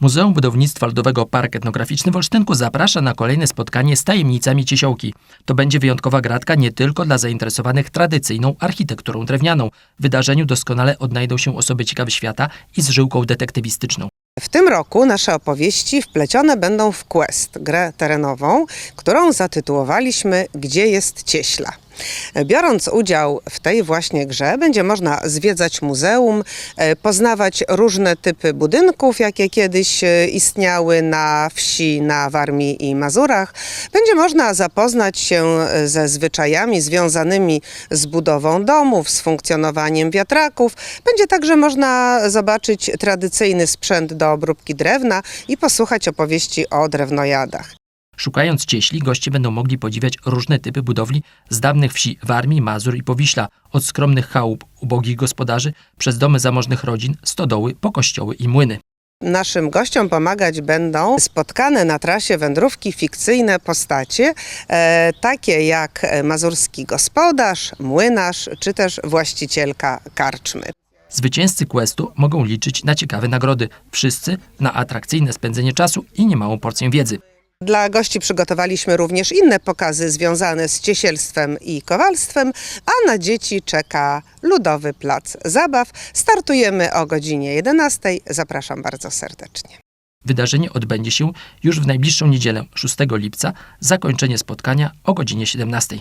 Muzeum Budownictwa Ludowego Park Etnograficzny w Olsztynku zaprasza na kolejne spotkanie z tajemnicami Ciesiołki. To będzie wyjątkowa gratka nie tylko dla zainteresowanych tradycyjną architekturą drewnianą. W wydarzeniu doskonale odnajdą się osoby ciekawe świata i z żyłką detektywistyczną. W tym roku nasze opowieści wplecione będą w Quest, grę terenową, którą zatytułowaliśmy Gdzie jest Cieśla. Biorąc udział w tej właśnie grze, będzie można zwiedzać muzeum, e, poznawać różne typy budynków, jakie kiedyś e, istniały na wsi, na Warmii i Mazurach. Będzie można zapoznać się e, ze zwyczajami związanymi z budową domów, z funkcjonowaniem wiatraków. Będzie także można zobaczyć tradycyjny sprzęt do obróbki drewna i posłuchać opowieści o drewnojadach. Szukając cieśli, goście będą mogli podziwiać różne typy budowli z dawnych wsi Warmii, Mazur i Powiśla, od skromnych chałup ubogich gospodarzy, przez domy zamożnych rodzin, stodoły, po kościoły i młyny. Naszym gościom pomagać będą spotkane na trasie wędrówki fikcyjne postacie, e, takie jak mazurski gospodarz, młynarz czy też właścicielka karczmy. Zwycięzcy questu mogą liczyć na ciekawe nagrody. Wszyscy na atrakcyjne spędzenie czasu i niemałą porcję wiedzy. Dla gości przygotowaliśmy również inne pokazy związane z ciesielstwem i kowalstwem, a na dzieci czeka ludowy plac zabaw. Startujemy o godzinie 11. Zapraszam bardzo serdecznie. Wydarzenie odbędzie się już w najbliższą niedzielę, 6 lipca, zakończenie spotkania o godzinie 17.